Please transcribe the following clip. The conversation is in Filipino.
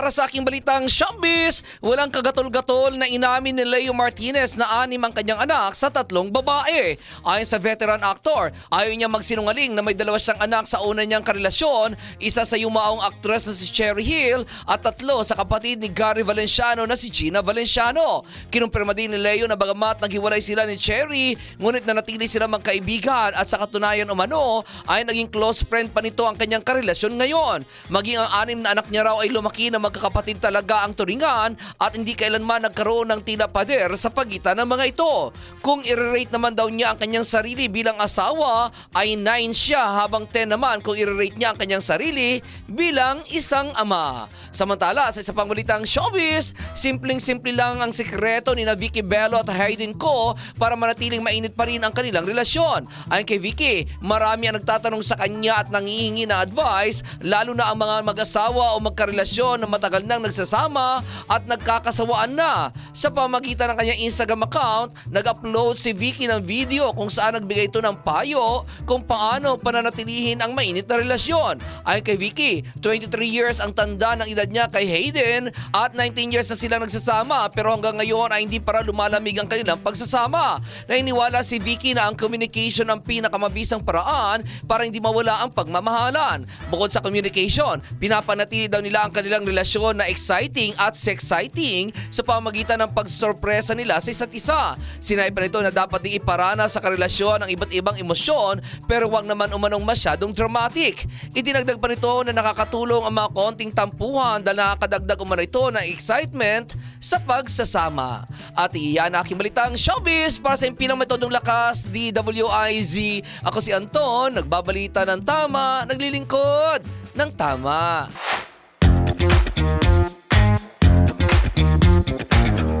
para sa aking balitang showbiz, walang kagatol-gatol na inamin ni Leo Martinez na anim ang kanyang anak sa tatlong babae. Ayon sa veteran actor, ayaw niya magsinungaling na may dalawa siyang anak sa una niyang karelasyon, isa sa yumaong aktres na si Cherry Hill at tatlo sa kapatid ni Gary Valenciano na si Gina Valenciano. Kinumpirma din ni Leo na bagamat naghiwalay sila ni Cherry, ngunit nanatili sila magkaibigan at sa katunayan umano ay naging close friend pa nito ang kanyang karelasyon ngayon. Maging ang anim na anak niya raw ay lumaki na magkakapatid talaga ang turingan at hindi kailanman nagkaroon ng tila pader sa pagitan ng mga ito. Kung i-rate naman daw niya ang kanyang sarili bilang asawa ay 9 siya habang 10 naman kung i-rate niya ang kanyang sarili bilang isang ama. Samantala sa isa pang balitang showbiz, simpleng-simple lang ang sikreto ni na Vicky Bello at Hayden Ko para manatiling mainit pa rin ang kanilang relasyon. Ayon kay Vicky, marami ang nagtatanong sa kanya at nangihingi ng advice lalo na ang mga mag-asawa o magkarelasyon na matagal nang nagsasama at nagkakasawaan na. Sa pamagitan ng kanyang Instagram account, nag-upload si Vicky ng video kung saan nagbigay ito ng payo kung paano pananatilihin ang mainit na relasyon. Ayon kay Vicky, 23 years ang tanda ng edad niya kay Hayden at 19 years na silang nagsasama pero hanggang ngayon ay hindi para lumalamig ang kanilang pagsasama. Nainiwala si Vicky na ang communication ang pinakamabisang paraan para hindi mawala ang pagmamahalan. Bukod sa communication, pinapanatili daw nila ang kanilang relasyon na exciting at sexciting sa pamagitan ng pagsorpresa nila sa isa't isa. Sinabi pa nito na dapat ding iparana sa karelasyon ang iba't ibang emosyon pero wag naman umanong masyadong dramatic. Idinagdag pa nito na nakakatulong ang mga konting tampuhan dahil nakakadagdag umano ito ng excitement sa pagsasama. At iyan aking balitang showbiz para sa impinang metodong lakas, DWIZ. Ako si Anton, nagbabalita ng tama, naglilingkod ng tama.